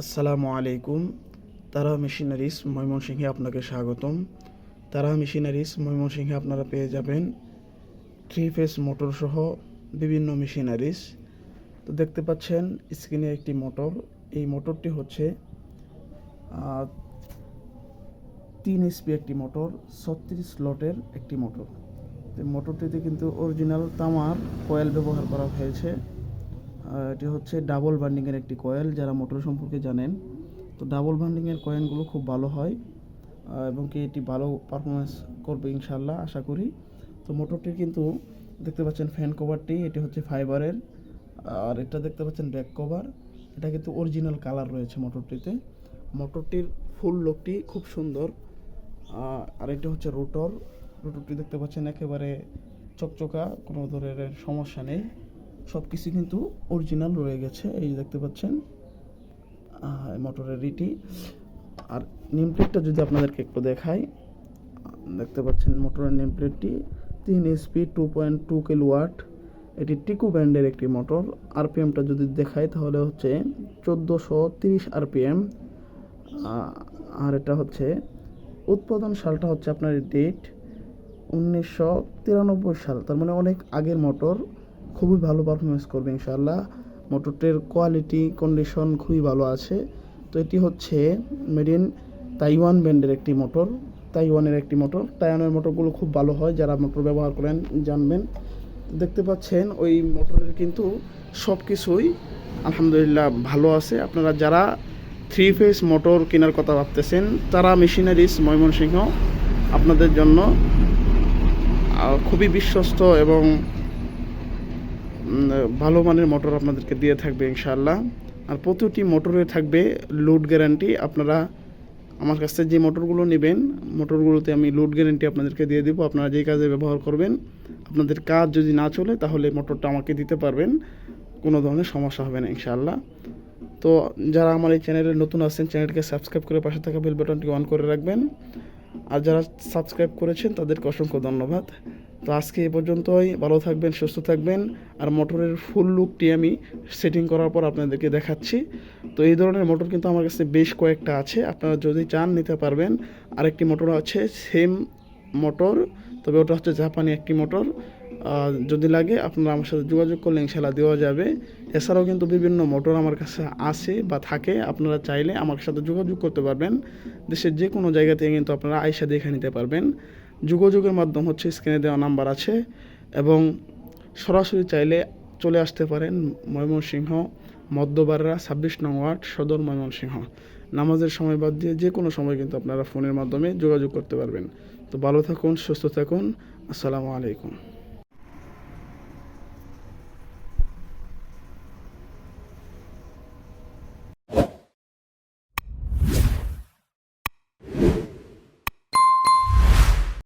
আসসালামু আলাইকুম। তারা মেশিনারিজ ময়মনসিংহে আপনাকে স্বাগতম। তারা মেশিনারিজ ময়মনসিংহে আপনারা পেয়ে যাবেন থ্রি ফেস মোটর সহ বিভিন্ন মেশিনারিজ তো দেখতে পাচ্ছেন, স্ক্রিনে একটি মোটর। এই মোটরটি হচ্ছে তিন এসপি একটি মোটর, ছত্রিশ স্লটের একটি মোটর। মোটরটিতে কিন্তু অরিজিনাল তামার কয়েল ব্যবহার করা হয়েছে। এটি হচ্ছে ডাবল বান্ডিংয়ের একটি কয়েল, যারা মোটর সম্পর্কে জানেন। তো ডাবল বান্ডিংয়ের কয়েলগুলো খুব ভালো হয় এবং কি এটি ভালো পারফরমেন্স করবে ইনশাল্লাহ আশা করি। তো মোটরটির কিন্তু দেখতে পাচ্ছেন ফ্যান কভারটি এটি হচ্ছে ফাইবারের আর এটা দেখতে পাচ্ছেন ব্যাক কভার এটা কিন্তু অরিজিনাল কালার রয়েছে মোটরটিতে। মোটরটির ফুল লোকটি খুব সুন্দর আর এটা হচ্ছে রোটর রোটরটি দেখতে পাচ্ছেন একেবারে চকচকা, কোনো ধরনের সমস্যা নেই। সব কিছু কিন্তু অরিজিনাল রয়ে গেছে, এই যে দেখতে পাচ্ছেন। মোটরের রিটি। আর নেম প্লেটটা যদি আপনাদেরকে একটু দেখাই, দেখতে পাচ্ছেন মোটরের নেম প্লেটটি তিন SP two point two kilowatt এটি টিকু ব্র্যান্ডের একটি মোটর আরপিএমটা যদি দেখাই, তাহলে হচ্ছে চোদ্দোশো তিরিশ আরপিএম আর এটা হচ্ছে, উৎপাদন সালটা হচ্ছে আপনার ডেট উনিশশো তিরানব্বই সাল। তার মানে অনেক আগের মোটর খুবই ভালো পারফরমেন্স করবে ইনশাআল্লাহ। মোটরটির কোয়ালিটি কন্ডিশন খুবই ভালো আছে। তো এটি হচ্ছে মেড ইন তাইওয়ান ব্র্যান্ডের একটি মোটর তাইওয়ানের একটি মোটর তাইওয়ানের মোটরগুলো খুব ভালো হয়, যারা মোটর ব্যবহার করেন জানবেন। দেখতে পাচ্ছেন, ওই মোটরের কিন্তু সব কিছুই আলহামদুলিল্লাহ ভালো আছে। আপনারা যারা থ্রি ফেস মোটর কেনার কথা ভাবতেছেন, তারা মেশিনারিজ ময়মনসিংহ আপনাদের জন্য খুবই বিশ্বস্ত এবং ভালো মানের মোটর আপনাদেরকে দিয়ে থাকবে ইনশাআল্লাহ। আর প্রতিটি মোটরে থাকবে লোড গ্যারান্টি আপনারা আমার কাছ থেকে যে মোটরগুলো নেবেন, মোটরগুলোতে আমি লোড গ্যারান্টি আপনাদেরকে দিয়ে দেবো। আপনারা যেই কাজে ব্যবহার করবেন, আপনাদের কাজ যদি না চলে, তাহলে মোটরটা আমাকে দিতে পারবেন। কোনো ধরনের সমস্যা হবে না ইনশাআল্লাহ। তো যারা আমার এই চ্যানেলে নতুন আছেন, চ্যানেলটিকে সাবস্ক্রাইব করে পাশে থাকা বেল বাটনটি অন করে রাখবেন। আর যারা সাবস্ক্রাইব করেছেন, তাদেরকে অসংখ্য ধন্যবাদ। তো আজকে এ পর্যন্তই। ভালো থাকবেন, সুস্থ থাকবেন। আর মোটরের ফুল লুকটি আমি সেটিং করার পর আপনাদেরকে দেখাচ্ছি। তো এই ধরনের মোটর কিন্তু আমার কাছে বেশ কয়েকটা আছে। আপনারা যদি চান নিতে পারবেন। আরেকটি মোটর আছে সেম মোটর তবে ওটা হচ্ছে জাপানি একটি মোটর। যদি লাগে আপনারা আমার সাথে যোগাযোগ করলে ইনশাল্লাহ দেওয়া যাবে। এছাড়াও কিন্তু বিভিন্ন মোটর আমার কাছে আছে বা থাকে। আপনারা চাইলে আমার সাথে যোগাযোগ করতে পারবেন। দেশের যে কোনো জায়গা থেকে কিন্তু আপনারা আয়সা দেখে নিতে পারবেন। যোগাযোগের মাধ্যম হচ্ছে স্ক্রিনে দেওয়া নাম্বার আছে এবং সরাসরি চাইলে চলে আসতে পারেন ময়মনসিংহ, মধ্যবাররা, ছাব্বিশ নং ওয়ার্ড, সদর ময়মনসিংহ। নামাজের সময় বাদ দিয়ে যে কোনো সময় কিন্তু আপনারা ফোনের মাধ্যমে যোগাযোগ করতে পারবেন। তো ভালো থাকুন, সুস্থ থাকুন, আসসালামু আলাইকুম।